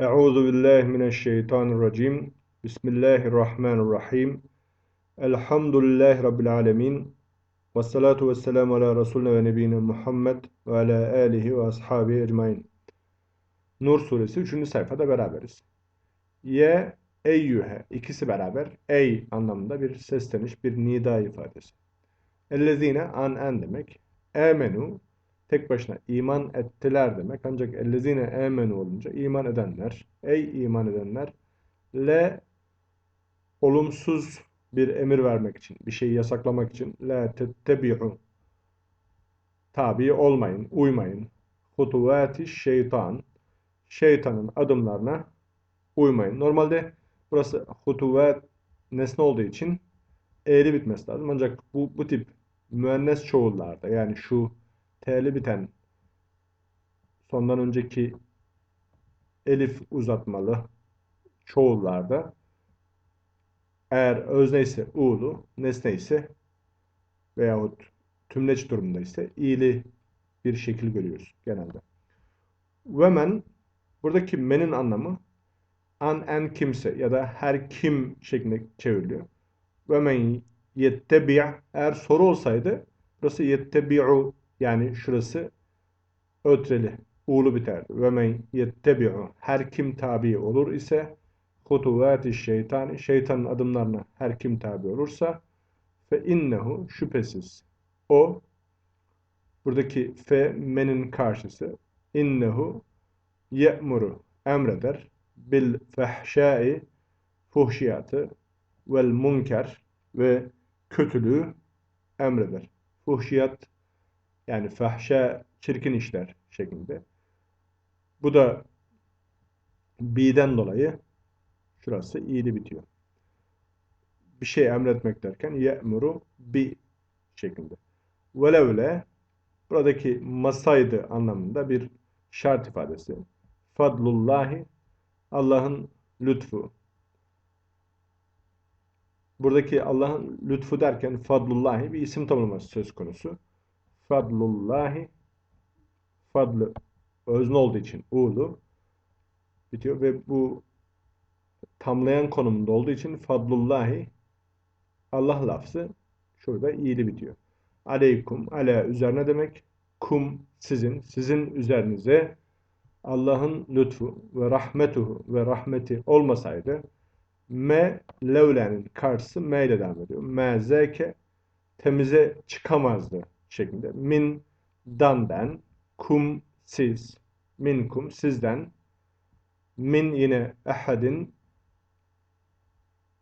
Euzu billahi mineşşeytanirracim. Bismillahirrahmanirrahim. Elhamdülillahi rabbil alamin. Ves salatu vesselamu ala resulina ve nebiyina Muhammed ve ala alihi ve ashabihi ecmaîn. Nur suresi 3. sayfada beraberiz. Ye eyyühe ikisi beraber ey anlamında bir sesleniş, bir nida ifadesi. Ellezine an en demek. Emenu tek başına iman ettiler demek. Ancak ellezine emenu olunca iman edenler, ey iman edenler, le olumsuz bir emir vermek için, bir şeyi yasaklamak için, la tettebi'u tabi olmayın, uymayın. Hutuvati şeytan, şeytanın adımlarına uymayın. Normalde burası hutuvat nesne olduğu için eğri bitmesi lazım. Ancak bu, bu tip müennes çoğullarda yani şu T'li biten sondan önceki elif uzatmalı çoğullarda eğer özne ise u'lu, nesne ise veyahut tümleç durumda ise i'li bir şekil görüyoruz genelde. Ve men buradaki menin anlamı an en kimse ya da her kim şeklinde çevriliyor. Ve men yettebi' eğer soru olsaydı burası yettebi'u yani şurası ötreli, uğulu biterdi. Ve men yettebi'u her kim tabi olur ise hutuvati şeytani şeytanın adımlarına her kim tabi olursa fe innehu şüphesiz o buradaki fe menin karşısı innehu ye'muru emreder bil fehşai fuhşiyatı vel munker ve kötülüğü emreder. Fuhşiyat yani fahşa çirkin işler şeklinde. Bu da bi'den dolayı şurası i'li bitiyor. Bir şey emretmek derken ye'muru bi şeklinde. Velevle buradaki masaydı anlamında bir şart ifadesi. Fadlullahi Allah'ın lütfu. Buradaki Allah'ın lütfu derken fadlullahi bir isim tamlaması söz konusu. Fadlullahi fadlı özne olduğu için u'lu bitiyor ve bu tamlayan konumunda olduğu için fadlullahi Allah lafzı şurada i'li bitiyor. Aleykum, ala üzerine demek. Kum sizin, sizin üzerinize Allah'ın lütfu ve rahmetuhu ve rahmeti olmasaydı me levlenin karşısı me ile devam ediyor. Me zeke temize çıkamazdı şeklinde. Min dandan, kum siz, minkum sizden, min yine ehadin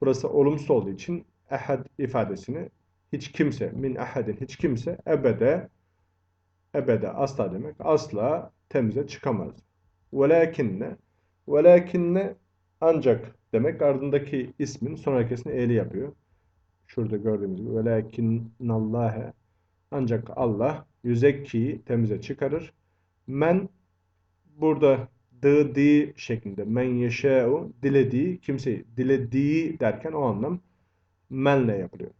burası olumsuz olduğu için ehad ifadesini hiç kimse, min ehadin hiç kimse ebede ebede asla demek asla temize çıkamaz. Velakinne velakinne ancak demek ardındaki ismin son harekesini eğri yapıyor. Şurada gördüğümüz gibi velakinnallâhe ancak Allah yüzekki temize çıkarır. Men burada dı di şeklinde men yeşe'u dilediği kimseyi dilediği derken o anlam menle yapılıyor.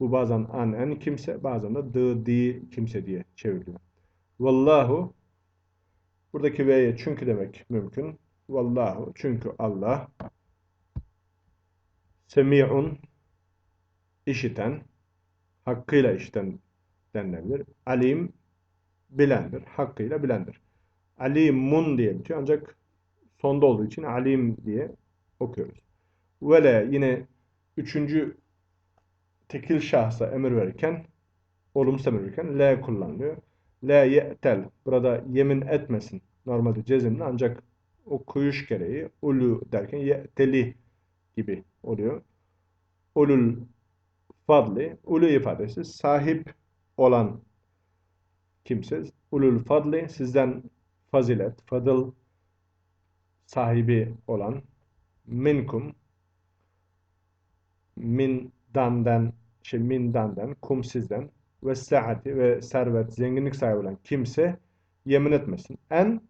Bu bazen an en kimse bazen de dı di kimse diye çevriliyor. Vallahu buradaki ve'ye çünkü demek mümkün. Vallahu çünkü Allah semi'un işiten hakkıyla işiten denilebilir. Alim bilendir. Hakkıyla bilendir. Alimun diye bitiyor. Ancak sonda olduğu için alim diye okuyoruz. Vele yine üçüncü tekil şahsa emir verirken olumsuz emir verirken le kullanılıyor. Le ye'tel. Burada yemin etmesin. Normalde cezimli ancak o kuyuş gereği ulu derken ye'teli gibi oluyor. Ulul fadli. Ulu ifadesi sahip olan kimse ulul fadli sizden fazilet, fadıl sahibi olan minkum min dandan şey min dandan kum sizden ve saati ve servet zenginlik sahibi olan kimse yemin etmesin. En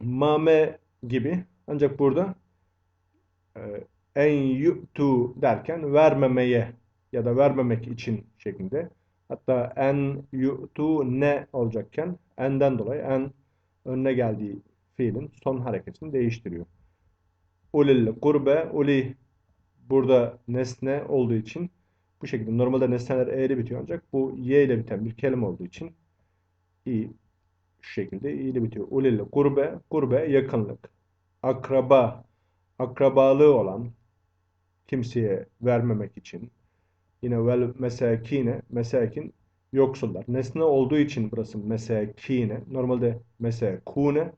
mame gibi ancak burada e, en yu'tu derken vermemeye ya da vermemek için şeklinde. Hatta en yu'tu ne olacakken enden dolayı en önüne geldiği fiilin son hareketini değiştiriyor. Ulil kurbe, uli burada nesne olduğu için bu şekilde. Normalde nesneler e ile bitiyor ancak bu y ile biten bir kelime olduğu için i şu şekilde i ile bitiyor. Ulil kurbe, kurbe yakınlık. Akraba, akrabalığı olan kimseye vermemek için. Yine vel mesakine, mesakin yoksullar. Nesne olduğu için burası mesakine. Normalde mesakune.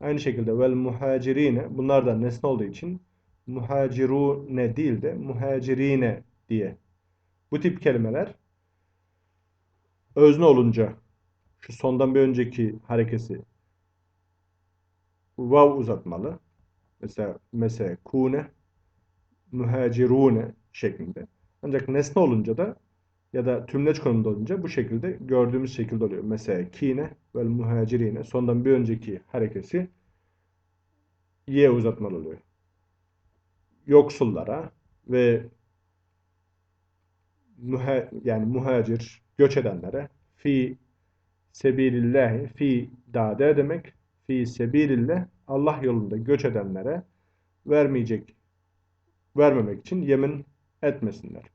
Aynı şekilde vel muhacirine. Bunlar da nesne olduğu için muhacirune değil de muhacirine diye. Bu tip kelimeler özne olunca şu sondan bir önceki harekesi vav uzatmalı. Mesela mesela kune muhacirune şeklinde. Ancak nesne olunca da ya da tümleç konumda olunca bu şekilde gördüğümüz şekilde oluyor. Mesela kine ve muhacirine sondan bir önceki harekesi y uzatmalı oluyor. Yoksullara ve muha, yani muhacir göç edenlere fi sebilillahi fi dade demek fi sebilillah Allah yolunda göç edenlere vermeyecek vermemek için yemin etmesinler.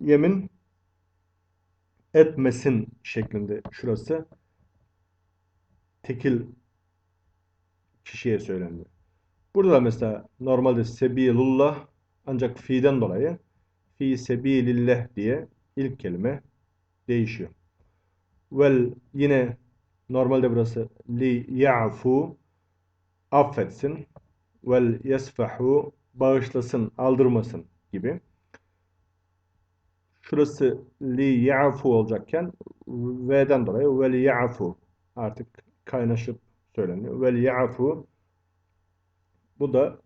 Yemin etmesin şeklinde şurası tekil kişiye söylendi. Burada da mesela normalde sebilullah ancak fi'den dolayı fi sebilillah diye ilk kelime değişiyor. Vel yine normalde burası li ya'fu affetsin vel yesfahu bağışlasın, aldırmasın gibi. Şurası li ya'fu olacakken V'den dolayı vel ya'fu artık kaynaşıp söyleniyor. Vel ya'fu bu da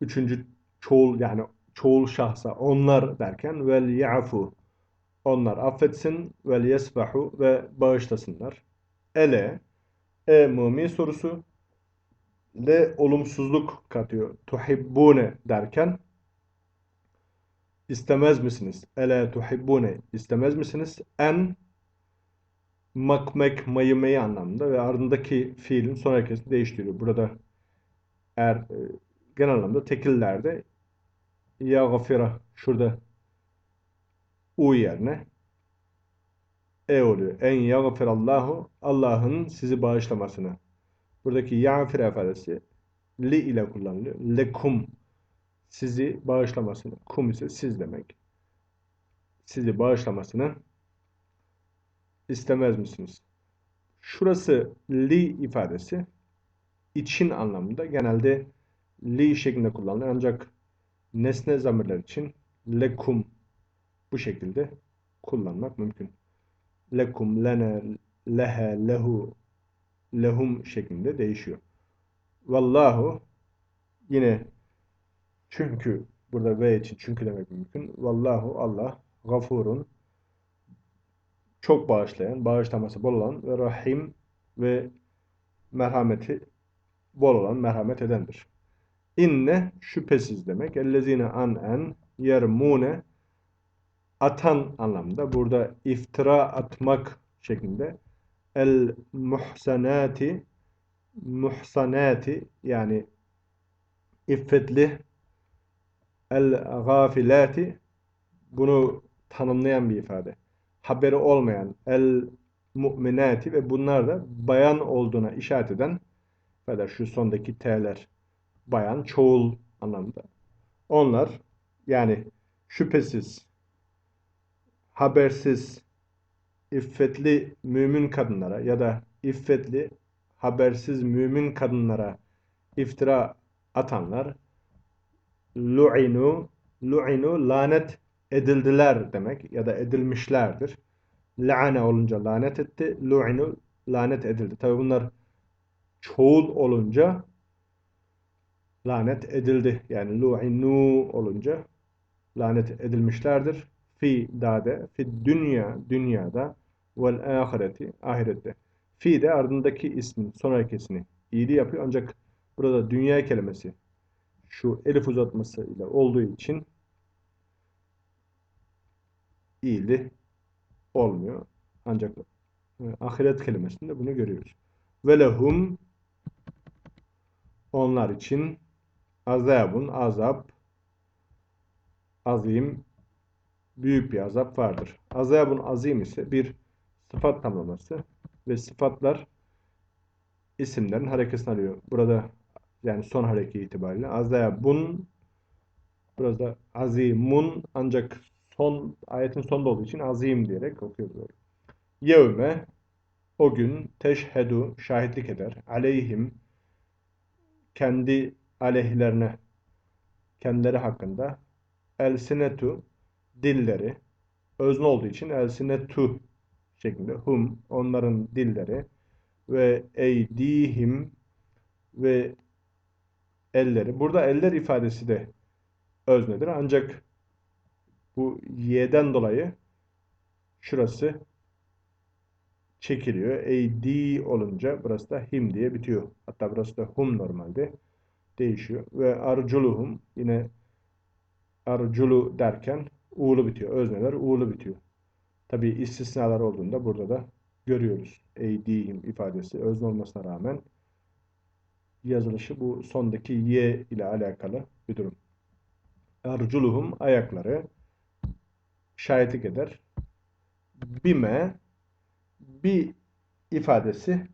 üçüncü çoğul yani çoğul şahsa onlar derken vel ya'fu onlar affetsin vel yesfahu ve bağışlasınlar. Ele e mumi sorusu le olumsuzluk katıyor. Tuhibbune derken istemez misiniz? Ele tuhibbune istemez misiniz? En makmek mayımeyi anlamında ve ardındaki fiilin son hareketini değiştiriyor. Burada eğer e, genel anlamda tekillerde ya gafira şurada u yerine e oluyor. En yagfirallahu Allah'ın sizi bağışlamasını. Buradaki yağfir ifadesi li ile kullanılıyor. Lekum sizi bağışlamasını. Kum ise siz demek. Sizi bağışlamasını istemez misiniz? Şurası li ifadesi için anlamında genelde li şeklinde kullanılır. Ancak nesne zamirler için lekum bu şekilde kullanmak mümkün. Lekum, lene, lehe, lehu, lehum şeklinde değişiyor. Vallahu yine çünkü burada ve için çünkü demek mümkün. Vallahu Allah gafurun çok bağışlayan, bağışlaması bol olan ve rahim ve merhameti bol olan, merhamet edendir. İnne şüphesiz demek. Ellezine an en yermune atan anlamda. Burada iftira atmak şeklinde el muhsanati muhsanati yani iffetli el gafilati bunu tanımlayan bir ifade. Haberi olmayan el mu'minati ve bunlar da bayan olduğuna işaret eden ifade şu sondaki t'ler bayan çoğul anlamda. Onlar yani şüphesiz habersiz iffetli mümin kadınlara ya da iffetli habersiz mümin kadınlara iftira atanlar lu'inu lu'inu lanet edildiler demek ya da edilmişlerdir. La'ane olunca lanet etti. Lu'inu lanet edildi. Tabi bunlar çoğul olunca lanet edildi. Yani lu'inu olunca lanet edilmişlerdir. Fi dade, fi dünya, dünyada vel ahireti, ahirette. Fi de ardındaki ismin son harekesini iyiliği yapıyor. Ancak burada dünya kelimesi şu elif uzatması ile olduğu için iyili olmuyor. Ancak e, ahiret kelimesinde bunu görüyoruz. Ve lehum onlar için azabun azap azim büyük bir azap vardır. Azabun azim ise bir sıfat tamlaması ve sıfatlar isimlerin harekesini alıyor. Burada yani son hareke itibariyle. Azabun burada azimun ancak son ayetin sonunda olduğu için azim diyerek okuyoruz. Yevme o gün teşhedu şahitlik eder. Aleyhim kendi aleyhlerine kendileri hakkında. Elsinetu dilleri. Özne olduğu için elsinetu şeklinde. Hum onların dilleri. Ve eydihim ve elleri. Burada eller ifadesi de öznedir. Ancak bu y'den dolayı şurası çekiliyor. Eydi olunca burası da him diye bitiyor. Hatta burası da hum normalde değişiyor. Ve arculuhum yine arculu derken uğulu bitiyor. Özneler uğulu bitiyor. Tabi istisnalar olduğunda burada da görüyoruz. Eydihim ifadesi özne olmasına rağmen yazılışı bu sondaki y ile alakalı bir durum. Arculuhum ayakları şahitlik eder. Bime bir ifadesi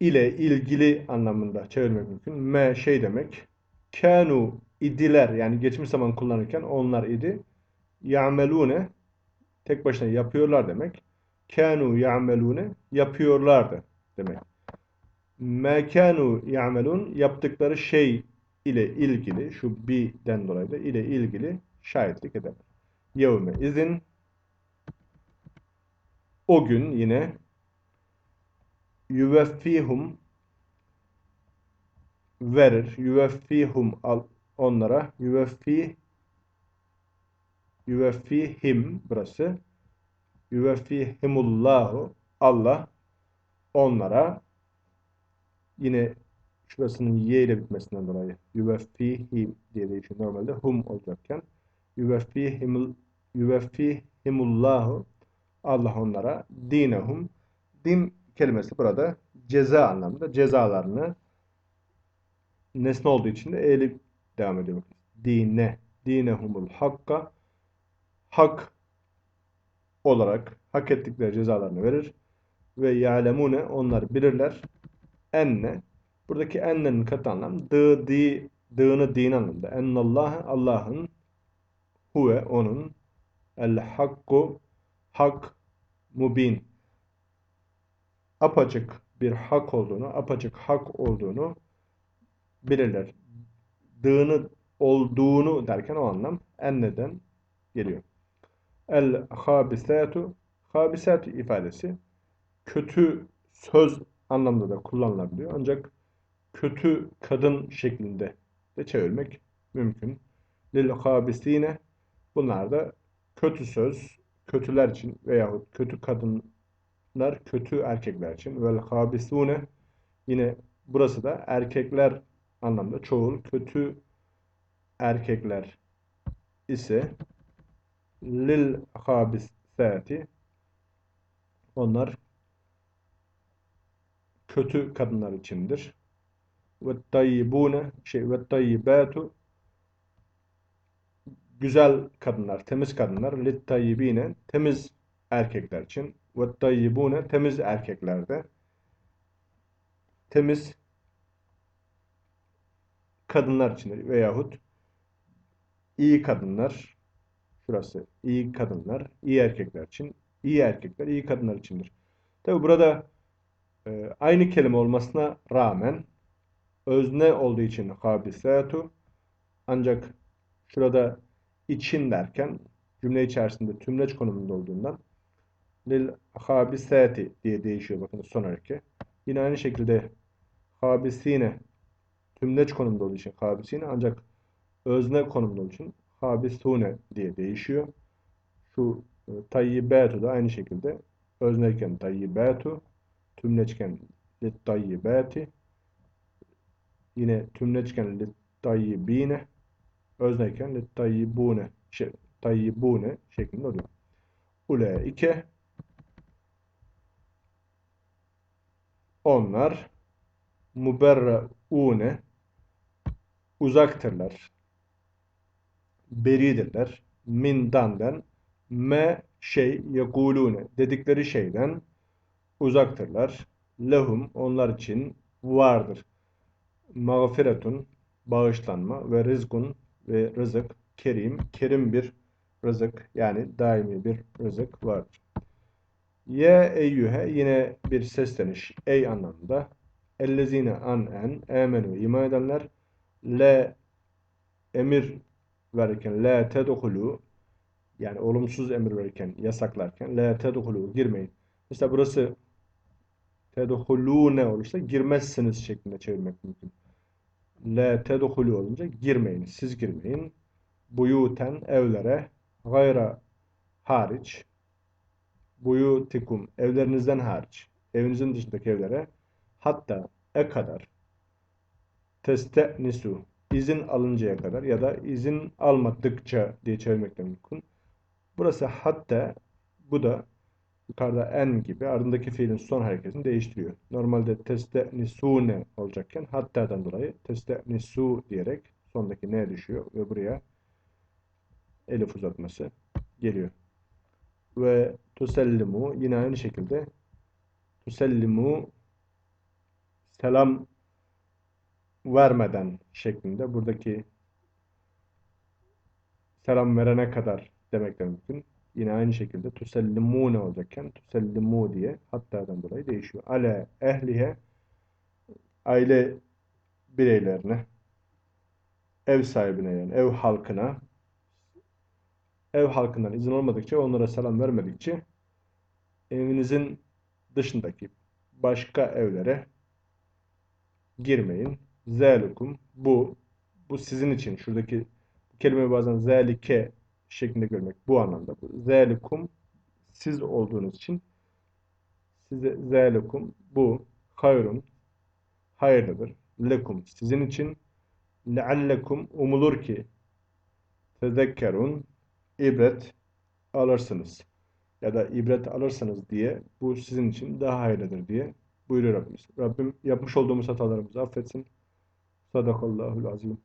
ile ilgili anlamında çevirmek mümkün. Me şey demek. Kanu idiler yani geçmiş zaman kullanırken onlar idi. Ya'melune tek başına yapıyorlar demek. Kanu ya'melune yapıyorlardı demek. Me kanu ya'melun yaptıkları şey ile ilgili şu bi'den dolayı da ile ilgili şahitlik eder. Yevme izin o gün yine yüveffihum verir. Yüveffihum al onlara yüveffi yüveffihim burası yüveffihimullahu Allah onlara yine şurasının y ile bitmesinden dolayı yüveffihim diye değişiyor normalde hum olacakken yüveffihimul yüveffihimullahu Allah onlara dinehum din kelimesi burada ceza anlamında cezalarını nesne olduğu için de eğilip devam ediyor. Dine, dinehumul hakka hak olarak hak ettikleri cezalarını verir ve ya'lemune onlar bilirler enne buradaki ennenin katı anlam dı di dığını din anlamında ennallâhe Allah'ın huve onun el hakku hak mubin apaçık bir hak olduğunu, apaçık hak olduğunu bilirler. Dığını olduğunu derken o anlam enneden geliyor. El habisatu habisatu ifadesi kötü söz anlamda da kullanılabiliyor. Ancak kötü kadın şeklinde de çevirmek mümkün. Lil habisine bunlar da kötü söz, kötüler için veyahut kötü kadınlar kötü erkekler için. Vel habisune yine burası da erkekler anlamda çoğul kötü erkekler ise lil habisati onlar kötü kadınlar içindir. Ve tayyibune şey ve tayyibatu güzel kadınlar, temiz kadınlar. Lit tayyibine temiz erkekler için. Ve tayyibune temiz erkeklerde temiz kadınlar için veyahut iyi kadınlar şurası iyi kadınlar iyi erkekler için. İyi erkekler iyi kadınlar içindir. Tabi burada e, aynı kelime olmasına rağmen özne olduğu için habisatu ancak şurada için derken cümle içerisinde tümleç konumunda olduğundan lil habisati diye değişiyor bakın son hareke. Yine aynı şekilde habisine tümleç konumunda olduğu için habisine ancak özne konumunda olduğu için habisune diye değişiyor. Şu e, tayyibatu da aynı şekilde özneyken tayyibatu tümleçken littayyibati yine tümleçken littayyibine özneyken littayyibune şey, tayyibune şeklinde oluyor. Ulaike onlar Muberraune uzaktırlar. Beridirler. Min dandan me şey yekulune dedikleri şeyden uzaktırlar. Lehum onlar için vardır. Mağfiretun bağışlanma ve rizkun ve rızık kerim kerim bir rızık yani daimi bir rızık vardır. Ye eyyühe yine bir sesleniş ey anlamında. Ellezine an en emenu iman edenler le emir verirken la tedhulu yani olumsuz emir verirken yasaklarken la tedhulu girmeyin. Mesela burası tedhulune olursa girmezsiniz şeklinde çevirmek mümkün. La tedhulu olunca girmeyin. Siz girmeyin. Buyuten evlere gayra hariç buyutikum evlerinizden hariç evinizin dışındaki evlere hatta e kadar testenisu izin alıncaya kadar ya da izin almadıkça diye çevirmek mümkün. Burası hatta bu da yukarıda en gibi ardındaki fiilin son hareketini değiştiriyor. Normalde testenisune olacakken hatta'dan dolayı testenisu diyerek sondaki ne düşüyor ve buraya elif uzatması geliyor. Ve tusellimu yine aynı şekilde tusellimu selam vermeden şeklinde buradaki selam verene kadar demek de mümkün. Yine aynı şekilde tusellimune olacakken tusellimu diye hatta'dan dolayı değişiyor. Ale ehlihe aile bireylerine ev sahibine yani ev halkına ev halkından izin olmadıkça onlara selam vermedikçe evinizin dışındaki başka evlere girmeyin. Zelikum bu bu sizin için şuradaki kelime bazen zelike şeklinde görmek bu anlamda. Zelikum siz olduğunuz için size zelikum bu hayrun hayırlıdır. Lekum sizin için leallekum umulur ki tezekkerun ibret alırsınız ya da ibret alırsınız diye bu sizin için daha hayırlıdır diye buyuruyor Rabbimiz. Rabbim yapmış olduğumuz hatalarımızı affetsin. Sadakallahul azim.